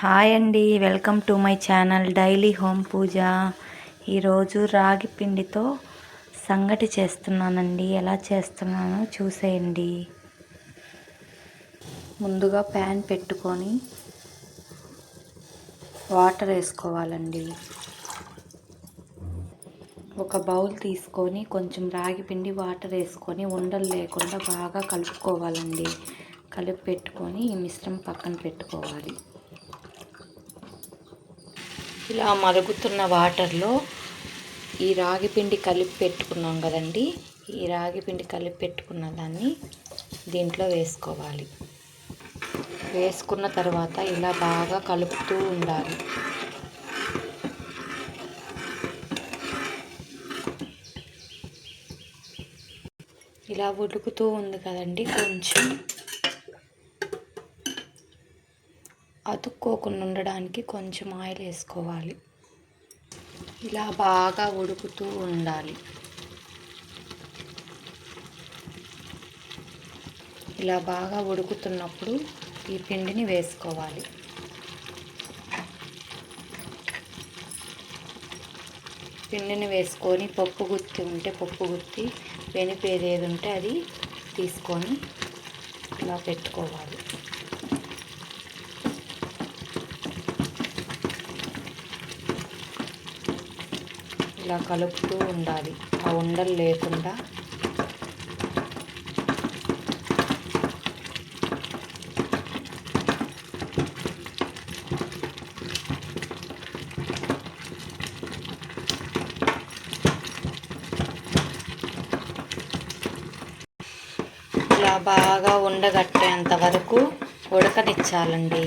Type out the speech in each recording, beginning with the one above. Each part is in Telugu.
హాయ్ అండి welcome to my channel daily home Pooja. ఈరోజు రాగి పిండితో సంగటి చేస్తున్నానండి. ఎలా చేస్తున్నానో చూసేయండి. ముందుగా ప్యాన్ పెట్టుకొని వాటర్ వేసుకోవాలండి. ఒక బౌల్ తీసుకొని కొంచెం రాగి పిండి వాటర్ వేసుకొని ఉండలు లేకుండా బాగా కలుపుకోవాలండి. కలిపి పెట్టుకొని ఈ మిశ్రమం పక్కన పెట్టుకోవాలి. ఇలా మరుగుతున్న వాటర్లో ఈ రాగి పిండి కలిపి పెట్టుకున్నాం కదండి. ఈ రాగి పిండి కలిపి పెట్టుకున్న దాన్ని దీంట్లో వేసుకోవాలి. వేసుకున్న తర్వాత ఇలా బాగా కలుపుతూ ఉండాలి. ఇలా ఉడుకుతూ ఉంది కదండి కొంచెం. అతుక్కోకుండా ఉండడానికి కొంచెం ఆయిల్ వేసుకోవాలి. ఇలా బాగా ఉడుకుతూ ఉండాలి. ఇలా బాగా ఉడుకుతున్నప్పుడు ఈ పిండిని వేసుకోవాలి. పిండిని వేసుకొని పప్పు గుత్తి ఉంటే పప్పు గుత్తి వెనిపేది ఏది ఉంటే అది తీసుకొని ఇలా పెట్టుకోవాలి. ఇలా కలుపుతూ ఉండాలి. ఆ ఉండలు లేకుండా. ఇలా బాగా ఉండగట్టేంత వరకు ఉడకనిచ్చాలండి.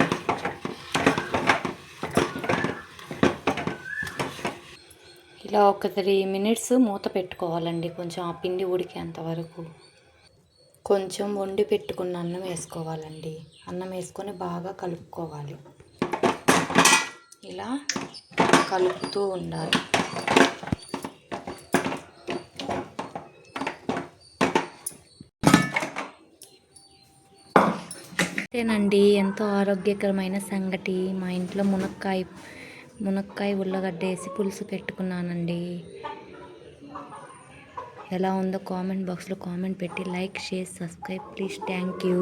ఇలా ఒక త్రీ మినిట్స్ మూత పెట్టుకోవాలండి. కొంచెం ఆ పిండి ఉడికేంత వరకు. కొంచెం వండి పెట్టుకున్న అన్నం వేసుకోవాలండి. అన్నం వేసుకొని బాగా కలుపుకోవాలి. ఇలా కలుపుతూ ఉండాలి. అంతేనండి. ఎంతో ఆరోగ్యకరమైన సంగటి మా ఇంట్లో మునక్కాయ మునక్కాయ ఉల్లగడ్డ వేసి పులుసు పెట్టుకున్నానండి. ఎలా ఉందో కామెంట్ బాక్స్లో కామెంట్ పెట్టి like share subscribe please. Thank you.